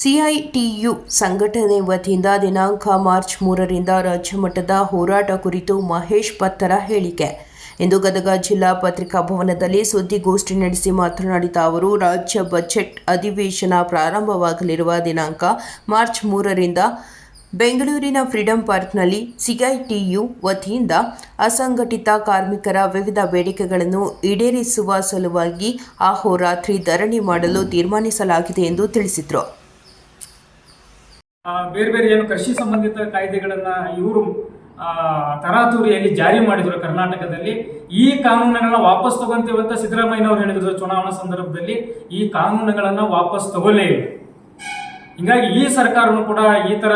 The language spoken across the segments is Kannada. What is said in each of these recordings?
ಸಿಐಟಿಯು ಸಂಘಟನೆ ವತಿಯಿಂದ ದಿನಾಂಕ ಮಾರ್ಚ್ ಮೂರರಿಂದ ರಾಜ್ಯ ಮಟ್ಟದ ಹೋರಾಟ ಕುರಿತು ಮಹೇಶ್ ಪತ್ತರ ಹೇಳಿಕೆ. ಇಂದು ಗದಗ ಜಿಲ್ಲಾ ಪತ್ರಿಕಾ ಭವನದಲ್ಲಿ ಸುದ್ದಿಗೋಷ್ಠಿ ನಡೆಸಿ ಮಾತನಾಡಿದ ಅವರು, ರಾಜ್ಯ ಬಜೆಟ್ ಅಧಿವೇಶನ ಪ್ರಾರಂಭವಾಗಲಿರುವ ದಿನಾಂಕ ಮಾರ್ಚ್ ಮೂರರಿಂದ ಬೆಂಗಳೂರಿನ ಫ್ರೀಡಂ ಪಾರ್ಕ್ನಲ್ಲಿ ಸಿಐಟಿಯು ವತಿಯಿಂದ ಅಸಂಘಟಿತ ಕಾರ್ಮಿಕರ ವಿವಿಧ ಬೇಡಿಕೆಗಳನ್ನು ಈಡೇರಿಸುವ ಸಲುವಾಗಿ ಅಹೋರಾತ್ರಿ ಧರಣಿ ಮಾಡಲು ತೀರ್ಮಾನಿಸಲಾಗಿದೆ ಎಂದು ತಿಳಿಸಿದರು. ಬೇರೆ ಬೇರೆ ಏನು ಕೃಷಿ ಸಂಬಂಧಿತ ಕಾಯ್ದೆಗಳನ್ನು ಇವರು ತರಾತುರಿಯಲ್ಲಿ ಜಾರಿ ಮಾಡಿದ್ರು ಕರ್ನಾಟಕದಲ್ಲಿ. ಈ ಕಾನೂನುಗಳನ್ನ ವಾಪಸ್ ತಗೊಂತೀವಿ ಅಂತ ಸಿದ್ದರಾಮಯ್ಯನವರು ಹೇಳಿದ್ರು ಚುನಾವಣಾ ಸಂದರ್ಭದಲ್ಲಿ. ಈ ಕಾನೂನುಗಳನ್ನು ವಾಪಸ್ ತಗೊಳ್ಳೇ ಇಲ್ಲ. ಹಿಂಗಾಗಿ ಈ ಸರ್ಕಾರನು ಕೂಡ ಈ ಥರ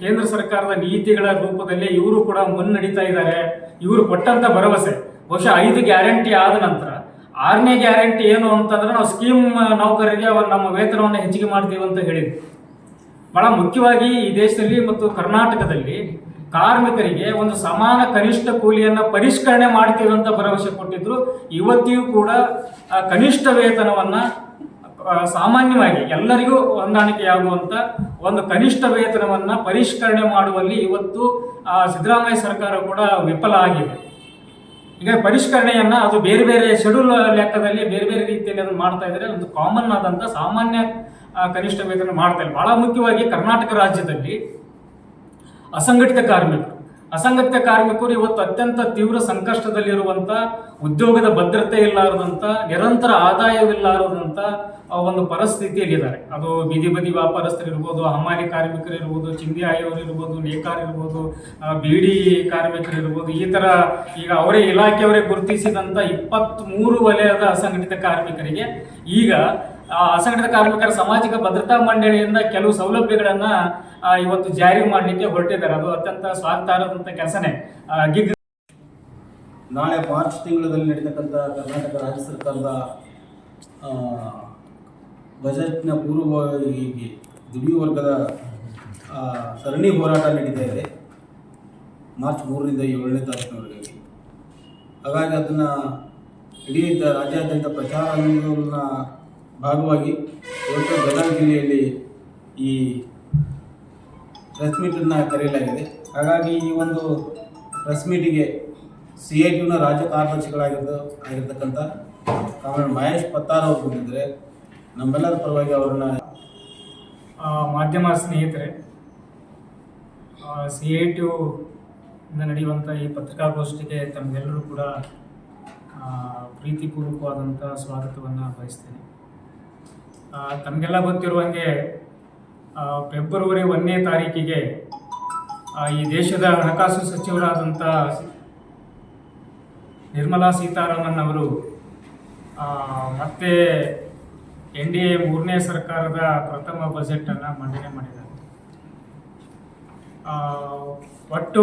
ಕೇಂದ್ರ ಸರ್ಕಾರದ ನೀತಿಗಳ ರೂಪದಲ್ಲಿ ಇವರು ಕೂಡ ಮುನ್ನಡೀತಾ ಇದ್ದಾರೆ. ಇವರು ಕೊಟ್ಟಂತ ಭರವಸೆ. ಬಹುಶಃ ಐದು ಗ್ಯಾರಂಟಿ ಆದ ನಂತರ. ಆರನೇ ಗ್ಯಾರಂಟಿ ಏನು ಅಂತಂದ್ರೆ ನಾವು ಸ್ಕೀಮ್ ನೌಕರರಿಗೆ ಅವ್ರ ನಮ್ಮ ವೇತನವನ್ನು ಹೆಚ್ಚಿಗೆ ಮಾಡ್ತೀವಿ ಅಂತ ಹೇಳಿದ್ವಿ ಬಹಳ ಮುಖ್ಯವಾಗಿ ಈ ದೇಶದಲ್ಲಿ ಮತ್ತು ಕರ್ನಾಟಕದಲ್ಲಿ ಕಾರ್ಮಿಕರಿಗೆ ಒಂದು ಸಮಾನ ಕನಿಷ್ಠ ಕೂಲಿಯನ್ನ ಪರಿಷ್ಕರಣೆ ಮಾಡ್ತೀವಿ ಅಂತ ಭರವಸೆ ಕೊಟ್ಟಿದ್ರು. ಇವತ್ತಿಯೂ ಕೂಡ ಕನಿಷ್ಠ ವೇತನವನ್ನ ಸಾಮಾನ್ಯವಾಗಿ ಎಲ್ಲರಿಗೂ ಹೊಂದಾಣಿಕೆಯಾಗುವಂತ ಒಂದು ಕನಿಷ್ಠ ವೇತನವನ್ನ ಪರಿಷ್ಕರಣೆ ಮಾಡುವಲ್ಲಿ ಇವತ್ತು ಸಿದ್ದರಾಮಯ್ಯ ಸರ್ಕಾರ ಕೂಡ ವಿಫಲ ಆಗಿದೆ. ಈಗ ಪರಿಷ್ಕರಣೆಯನ್ನ ಅದು ಬೇರೆ ಬೇರೆ ಶೆಡ್ಯೂಲ್ ಲೆಕ್ಕದಲ್ಲಿ ಬೇರೆ ಬೇರೆ ರೀತಿಯಲ್ಲಿ ಅದನ್ನು ಮಾಡ್ತಾ ಇದ್ದಾರೆ. ಒಂದು ಕಾಮನ್ ಆದಂತ ಸಾಮಾನ್ಯ ಕನಿಷ್ಠ ವೇತನ ಮಾಡ್ತಾ ಇಲ್ಲ. ಬಹಳ ಮುಖ್ಯವಾಗಿ ಕರ್ನಾಟಕ ರಾಜ್ಯದಲ್ಲಿ ಅಸಂಘಟಿತ ಕಾರ್ಮಿಕರು. ಅಸಂಘಟಿತ ಕಾರ್ಮಿಕರು ಇವತ್ತು ಅತ್ಯಂತ ತೀವ್ರ ಸಂಕಷ್ಟದಲ್ಲಿರುವಂತ ಉದ್ಯೋಗದ ಭದ್ರತೆ ಇಲ್ಲಾರದಂತ ನಿರಂತರ ಆದಾಯವಿಲ್ಲಾರದಂತ ಆ, ಒಂದು ಪರಿಸ್ಥಿತಿಯಲ್ಲಿದ್ದಾರೆ ಅದು ಬೀದಿ ಬದಿ ವ್ಯಾಪಾರಸ್ಥರು ಇರ್ಬೋದು ಹಮಾಲಿ ಕಾರ್ಮಿಕರು ಇರ್ಬೋದು ಚಿಂದಿ ಆಯೋರು ಇರ್ಬೋದು ನೇಕಾರ ಇರ್ಬೋದು ಆ, ಬೀಡಿ ಕಾರ್ಮಿಕರು ಇರ್ಬೋದು ಈ ಥರ ಈಗ ಅವರೇ ಇಲಾಖೆಯವರೇ ಗುರುತಿಸಿದಂಥ ಇಪ್ಪತ್ತ್ ಮೂರು ವಲಯದ ಅಸಂಘಟಿತ ಕಾರ್ಮಿಕರಿಗೆ ಈಗ ಅಸಂಘಟಿತ ಕಾರ್ಮಿಕರ ಸಾಮಾಜಿಕ ಭದ್ರತಾ ಮಂಡಳಿಯಿಂದ ಕೆಲವು ಸೌಲಭ್ಯಗಳನ್ನ ಇವತ್ತು ಜಾರಿ ಮಾಡಲಿಕ್ಕೆ ಹೊರಟಿದ್ದಾರೆ. ಅದು ಅತ್ಯಂತ ಸ್ವಾಗತಾರ್ಹದಂತ ಕೆಲಸನೇ. ಗಿಗ್ ನಾಳೆ ಮಾರ್ಚ್ ತಿಂಗಳಲ್ಲಿ ನಡೀತಕ್ಕಂಥ ಕರ್ನಾಟಕ ರಾಜ್ಯ ಸರ್ಕಾರದ ಬಜೆಟ್ನ ಪೂರ್ವವಾಗಿ ದುಡಿಯುವ ವರ್ಗದ ಸರಣಿ ಹೋರಾಟ ನಡೀತಾ ಇದೆ. ಮಾರ್ಚ್ ಮೂರರಿಂದ ಏಳನೇ ತಾರೀಕಿನವರೆಗೆ. ಹಾಗಾಗಿ ಅದನ್ನು ಇಡೀ ರಾಜ್ಯಾದ್ಯಂತ ಪ್ರಚಾರ ಭಾಗವಾಗಿ ಇವತ್ತು ಗದಗ ಜಿಲ್ಲೆಯಲ್ಲಿ ಈ ಪ್ರೆಸ್ ಮೀಟನ್ನು ಕರೆಯಲಾಗಿದೆ. ಹಾಗಾಗಿ ಈ ಒಂದು ಪ್ರೆಸ್ ಮೀಟಿಗೆ ಸಿ ಐ ಟಿನ ರಾಜ್ಯ ಕಾರ್ಯದರ್ಶಿಗಳಾಗಿರ್ತ ಆಗಿರ್ತಕ್ಕಂಥ ಕಾಮ್ರೇಡ್ ಮಹೇಶ್ ಪತ್ತಾರ್ ಅವರು ಬಂದಿದ್ದಾರೆ. ನಮ್ಮೆಲ್ಲರ ಪರವಾಗಿ ಅವರನ್ನ ಮಾಧ್ಯಮ ಸ್ನೇಹಿತರೆ ಸಿ ಐ ಟಿ ನಡೆಯುವಂಥ ಈ ಪತ್ರಿಕಾಗೋಷ್ಠಿಗೆ ತಮಗೆಲ್ಲರೂ ಕೂಡ ಪ್ರೀತಿಪೂರ್ವಕವಾದಂಥ ಸ್ವಾಗತವನ್ನು ಬಯಸ್ತೇನೆ. ತಮಗೆಲ್ಲ ಗೊತ್ತಿರುವಂಗೆ ಫೆಬ್ರವರಿ ಒಂದನೇ ತಾರೀಕಿಗೆ ಈ ದೇಶದ ಹಣಕಾಸು ಸಚಿವರಾದಂಥ ನಿರ್ಮಲಾ ಸೀತಾರಾಮನ್ ಅವರು ಮತ್ತೆ ಎನ್ ಡಿ ಎ ಮೂರನೇ ಸರ್ಕಾರದ ಪ್ರಥಮ ಬಜೆಟನ್ನು ಮಂಡನೆ ಮಾಡಿದ್ದಾರೆ. ಒಟ್ಟು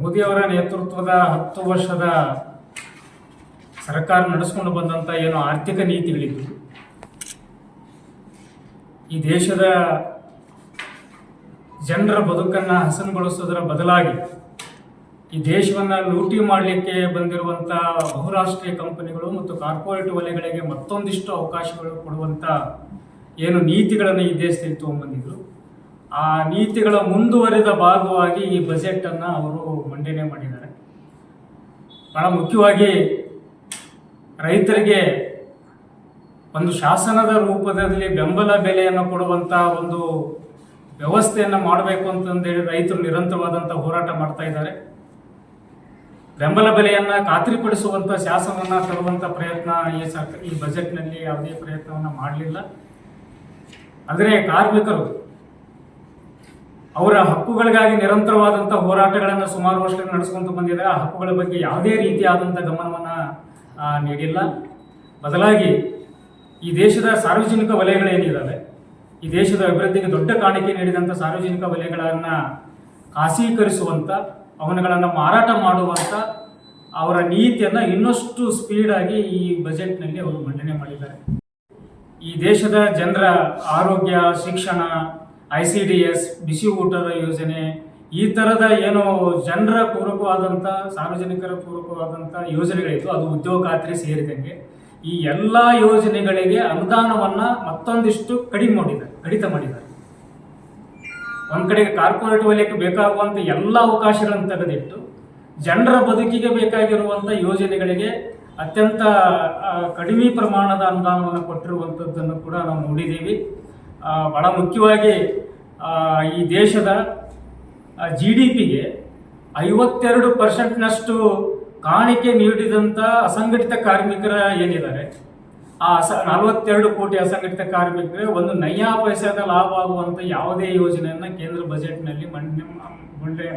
ಮೋದಿಯವರ ನೇತೃತ್ವದ ಹತ್ತು ವರ್ಷದ ಸರ್ಕಾರ ನಡೆಸ್ಕೊಂಡು ಬಂದಂಥ ಏನು ಆರ್ಥಿಕ ನೀತಿಗಳಿದ್ದು ಈ ದೇಶದ ಜನರ ಬದುಕನ್ನು ಹಸನುಗೊಳಿಸೋದರ ಬದಲಾಗಿ ಈ ದೇಶವನ್ನು ಲೂಟಿ ಮಾಡಲಿಕ್ಕೆ ಬಂದಿರುವಂಥ ಬಹುರಾಷ್ಟ್ರೀಯ ಕಂಪನಿಗಳು ಮತ್ತು ಕಾರ್ಪೊರೇಟ್ ವಲಯಗಳಿಗೆ ಮತ್ತೊಂದಿಷ್ಟು ಅವಕಾಶಗಳು ಕೊಡುವಂಥ ಏನು ನೀತಿಗಳನ್ನು ಈ ದೇಶದಲ್ಲಿ ತೊಗೊಂಡ್ಬಂದಿದ್ರು ಆ ನೀತಿಗಳ ಮುಂದುವರಿದ ಭಾಗವಾಗಿ ಈ ಬಜೆಟನ್ನು ಅವರು ಮಂಡನೆ ಮಾಡಿದ್ದಾರೆ. ಬಹಳ ಮುಖ್ಯವಾಗಿ ರೈತರಿಗೆ ಒಂದು ಶಾಸನದ ರೂಪದಲ್ಲಿ ಬೆಂಬಲ ಬೆಲೆಯನ್ನು ಕೊಡುವಂಥ ಒಂದು ವ್ಯವಸ್ಥೆಯನ್ನು ಮಾಡಬೇಕು ಅಂತಂದೇಳಿ ರೈತರು ನಿರಂತರವಾದಂಥ ಹೋರಾಟ ಮಾಡ್ತಾ ಇದ್ದಾರೆ. ಬೆಂಬಲ ಬೆಲೆಯನ್ನ ಖಾತ್ರಿಪಡಿಸುವಂಥ ಶಾಸನವನ್ನ ತರುವಂತ ಪ್ರಯತ್ನ ಈ ಸರ್ಕ ಈ ಬಜೆಟ್ನಲ್ಲಿ ಯಾವುದೇ ಪ್ರಯತ್ನವನ್ನ ಮಾಡಲಿಲ್ಲ. ಆದರೆ ಕಾರ್ಮಿಕರು ಅವರ ಹಕ್ಕುಗಳಿಗಾಗಿ ನಿರಂತರವಾದಂಥ ಹೋರಾಟಗಳನ್ನು ಸುಮಾರು ವರ್ಷಗಳು ನಡೆಸ್ಕೊಂತ ಬಂದಿದ್ದಾರೆ. ಆ ಹಕ್ಕುಗಳ ಬಗ್ಗೆ ಯಾವುದೇ ರೀತಿಯಾದಂಥ ಗಮನವನ್ನ ನೀಡಿಲ್ಲ. ಬದಲಾಗಿ ಈ ದೇಶದ ಸಾರ್ವಜನಿಕ ವಲಯಗಳೇನಿದ್ದಾವೆ ಈ ದೇಶದ ಅಭಿವೃದ್ಧಿಗೆ ದೊಡ್ಡ ಕಾಣಿಕೆ ನೀಡಿದಂಥ ಸಾರ್ವಜನಿಕ ವಲಯಗಳನ್ನು ಖಾಸೀಕರಿಸುವಂಥ, ಅವನುಗಳನ್ನು ಮಾರಾಟ ಮಾಡುವಂಥ ಅವರ ನೀತಿಯನ್ನು ಇನ್ನಷ್ಟು ಸ್ಪೀಡಾಗಿ ಈ ಬಜೆಟ್ನಲ್ಲಿ ಅವರು ಮಂಡನೆ ಮಾಡಿದ್ದಾರೆ. ಈ ದೇಶದ ಜನರ ಆರೋಗ್ಯ, ಶಿಕ್ಷಣ ಐ ಸಿ ಡಿ ಎಸ್ ಬಿಸಿ ಊಟದ ಯೋಜನೆ, ಈ ಥರದ ಏನು ಜನರ ಪೂರಕವಾದಂಥ, ಸಾರ್ವಜನಿಕರ ಪೂರಕವಾದಂಥ ಯೋಜನೆಗಳಿತ್ತು ಅದು ಉದ್ಯೋಗ ಖಾತ್ರಿ ಸೇರಿದಂಗೆ. ಈ ಎಲ್ಲ ಯೋಜನೆಗಳಿಗೆ ಅನುದಾನವನ್ನ ಮತ್ತೊಂದಿಷ್ಟು ಕಡಿಮೆ ಮಾಡಿದ್ದಾರೆ, ಕಡಿತ ಮಾಡಿದ್ದಾರೆ. ಒಂದ್ ಕಡೆಗೆ ಕಾರ್ಪೊರೇಟ್ ವಲಯಕ್ಕೆ ಬೇಕಾಗುವಂತ ಎಲ್ಲ ಅವಕಾಶಗಳನ್ನು ತೆಗೆದಿಟ್ಟು ಜನರ ಬದುಕಿಗೆ ಬೇಕಾಗಿರುವಂತ ಯೋಜನೆಗಳಿಗೆ ಅತ್ಯಂತ ಕಡಿಮೆ ಪ್ರಮಾಣದ ಅನುದಾನವನ್ನು ಕೊಟ್ಟಿರುವಂಥದ್ದನ್ನು ಕೂಡ ನಾವು ನೋಡಿದ್ದೀವಿ. ಬಹಳ ಮುಖ್ಯವಾಗಿ ಈ ದೇಶದ ಜಿ ಡಿ ಪಿಗೆ ಐವತ್ತೆರಡು ಪರ್ಸೆಂಟ್ನಷ್ಟು ಕಾಣಿಕೆ ನೀಡಿದಂಥ ಅಸಂಘಟಿತ ಕಾರ್ಮಿಕರ ಏನಿದ್ದಾರೆ? ಆ ಅಸ ನಲವತ್ತೆರಡು ಕೋಟಿ ಅಸಂಘಟಿತ ಕಾರ್ಮಿಕರಿಗೆ ಒಂದು ನಯಾ ಪೈಸಾದ ಲಾಭ ಆಗುವಂಥ ಯಾವುದೇ ಯೋಜನೆಯನ್ನು ಕೇಂದ್ರ ಬಜೆಟ್ನಲ್ಲಿ ಮಂಡನೆ